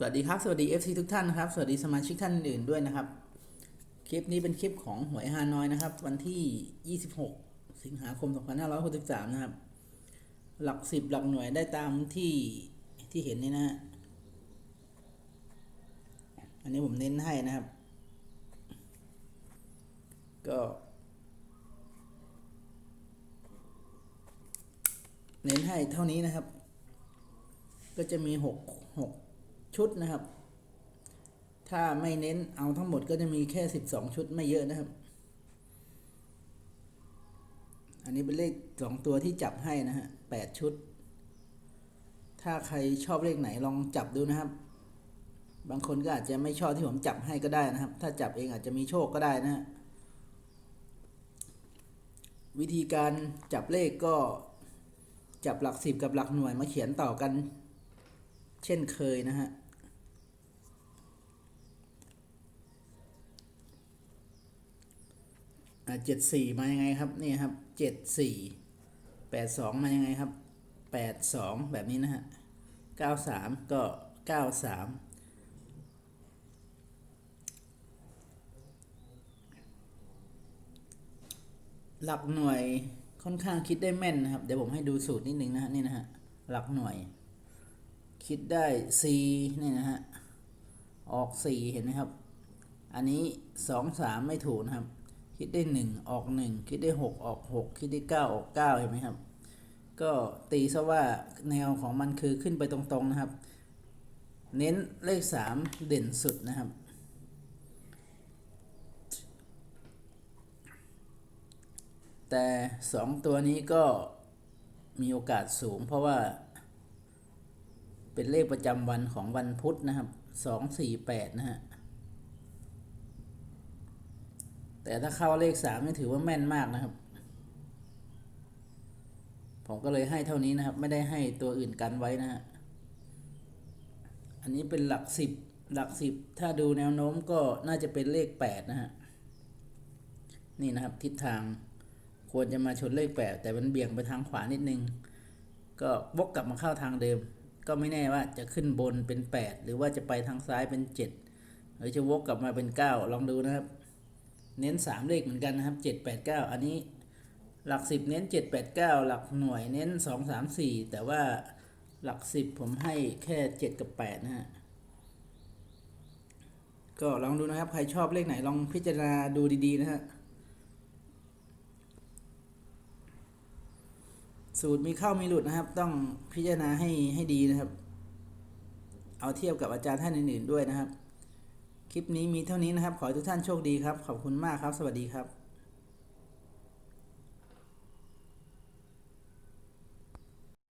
สวัสดีครับ สวัสดี FC ทุกท่านนะครับ สวัสดีสมาชิกท่านอื่นด้วยนะครับ คลิปนี้เป็นคลิปของหวยฮานอยนะครับ วันที่ 26 สิงหาคม 2563 นะครับ หลักสิบหลักหน่วยได้ตามที่ที่เห็นนี่นะฮะอันนี้ผมเน้นให้นะครับ ก็ เน้นให้เท่านี้นะครับ ก็จะมีหกหก ชุดนะครับ ถ้าไม่เน้นเอาทั้งหมดก็จะมีแค่สิบสองชุดไม่เยอะนะครับ อันนี้เป็นเลขสองตัวที่จับให้นะฮะแปดชุด ถ้าใครชอบเลขไหนลองจับดูนะครับ บางคนก็อาจจะไม่ชอบที่ผมจับให้ก็ได้นะครับ ถ้าจับเองอาจจะมีโชคก็ได้นะฮะวิธีการจับเลขก็จับหลักสิบกับหลักหน่วยมาเขียนต่อกัน ช่นเคยนะฮะอ่าเจ็ดสี่มายังไงครับ นี่ครับเจ็ดสี่แปดสองมายังไงครับแปดสองแบบนี้นะฮะเก้าสามก็เก้าสามหลักหน่วยค่อนข้างคิดได้แม่นนะครับ เดี๋ยวผมให้ดูสูตรนิดนึงนะฮะนี่นะฮะหลักหน่วย คิดได้ c นี่นะฮะ ออก 4 เห็นไหมครับ อันนี้ 2 3 ไม่ถูกนะครับ คิดได้ 1 ออก 1 คิดได้ 6 ออก 6 คิดได้ 9 ออก 9 เห็นไหมครับ ก็ตีซะว่าแนวของมันคือขึ้นไปตรงๆนะครับ เน้นเลข 3 เด่นสุดนะครับ แต่ 2 ตัวนี้ก็มีโอกาสสูงเพราะว่า เป็นเลขประจำวันของวันพุธนะครับสองสี่แปดนะฮะ แต่ถ้าเข้าเลขสามนี่ถือว่าแม่นมากนะครับ ผมก็เลยให้เท่านี้นะครับ ไม่ได้ให้ตัวอื่นกันไว้นะฮะ อันนี้เป็นหลักสิบหลักสิบถ้าดูแนวโน้มก็น่าจะเป็นเลขแปดนะฮะ นี่นะครับทิศทางควรจะมาชนเลขแปดแต่มันเบี่ยงไปทางขวานิดนึง ก็วกกลับมาเข้าทางเดิม ก็ไม่แน่ว่าจะขึ้นบนเป็น 8 หรือว่าจะไปทางซ้ายเป็น 7 หรือจะวกกลับมาเป็น 9 ลองดูนะครับ เน้น 3 เลขเหมือนกันนะครับ 7 8 9 อันนี้หลัก 10 เน้น 7 8 9 หลักหน่วยเน้น 2 3 4 แต่ว่าหลัก 10 ผมให้แค่ 7 กับ 8 นะฮะก็ลองดูนะครับ ใครชอบเลขไหนลองพิจารณาดูดีๆนะฮะ สูตรมีเข้ามีหลุดนะครับ ต้องพิจารณาให้ให้ดีนะครับ เอาเทียบกับอาจารย์ท่านอื่นๆด้วยนะครับ คลิปนี้มีเท่านี้นะครับ ขอให้ทุกท่านโชคดีครับ ขอบคุณมากครับ สวัสดีครับ